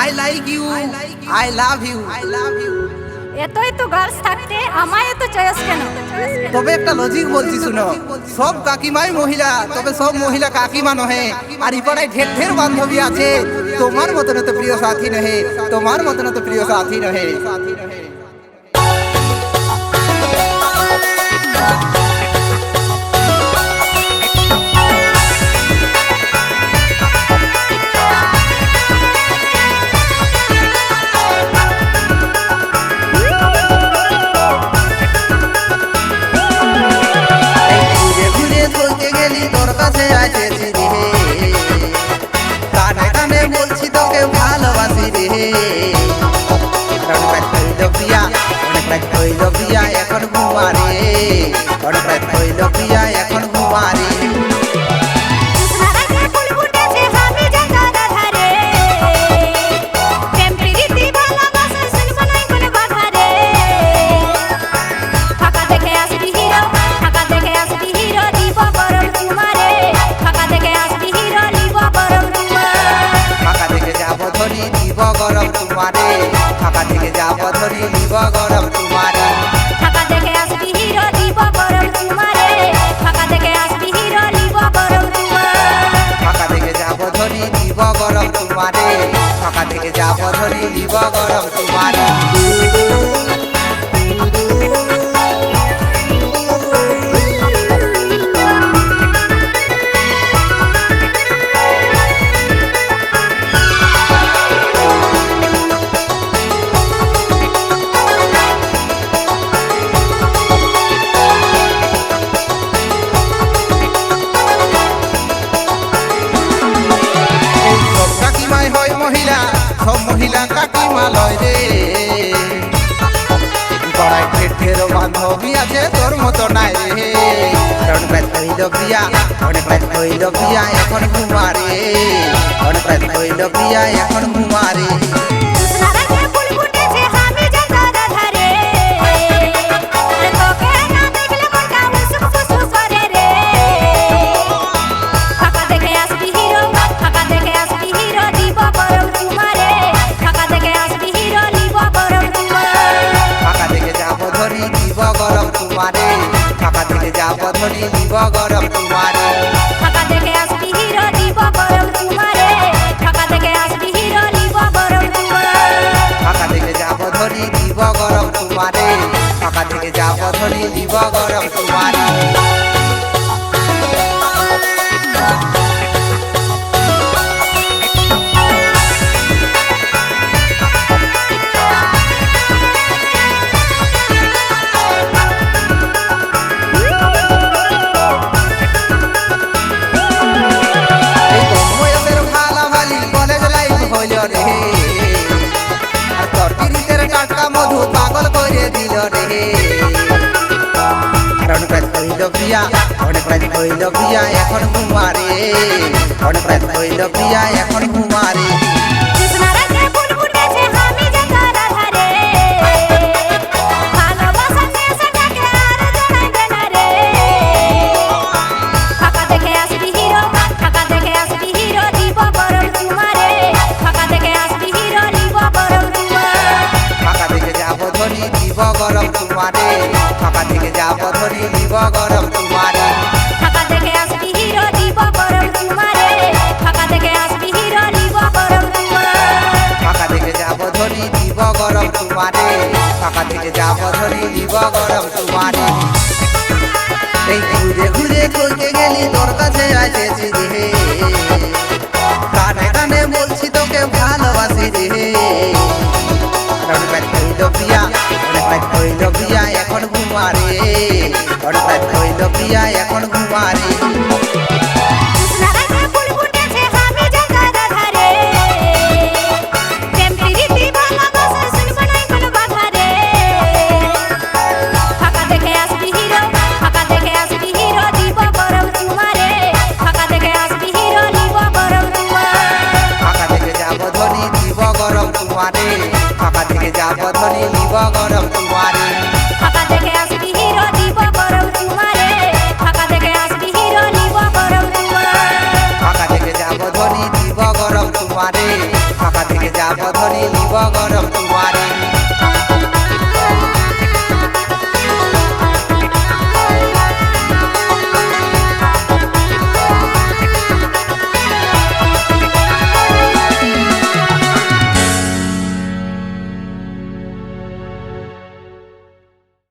I like you I love you I love you এতই তো girls থাকতে আমায় এত চয়েস কেন? তবে একটা লজিক বলছি শুনো। সব কাকিমাই মহিলা তবে সব মহিলা কাকিমা নহে। আর ইপাড়ায় ঢের ঢের বান্ধবী আছে। তোমার মতন তো প্রিয় সাথী নহে। তোমার মতন তো প্রিয় সাথী নহে। ঘুরে হইল প্রিয়া এখন অনেক রাত হইল প্রিয়া এখন ঘুমারে ফাঁকা থেকে যাব ধরি দিব গরম তোমারে সব মহিলা কাকিমা লয় রে বড়াই ঢের বান্ধবী আছে, তোর মতো নাই রে। কারণ ব্যস্ত হইল প্রিয়া অনেক ব্যস্ত হইল প্রিয়া, এখন ঘুমারে অনেক ব্যস্ত হইল প্রিয়া, এখন ঘুমারে থেকে যাব ধরি দিব গরম তোমারে রে আর অনেক রাত হইল প্রিয়া অনেক রাত হইল প্রিয়া এখন ঘুমারে অনেক রাত হইল প্রিয়া এখন ঘুমারে ফাঁকা থেকে যাব ধরি দিব গরম তোমারে ফাঁকা দেখে আসবি হিরো দিব গরম চুমারে ফাঁকা দেখে আসবি হিরো দিব গরম চুমা ফাঁকা থেকে যাব ধরি দিব গরম তোমারে ফাঁকা থেকে যাব ধরি দিব গরম তোমারে এই ঘুরে ঘুরে বলতে গেলি তোর কাছে এখন ঘুমারে অনেক রাত হইল প্রিয়া এখন ঘুমারে যাব ধরি নিব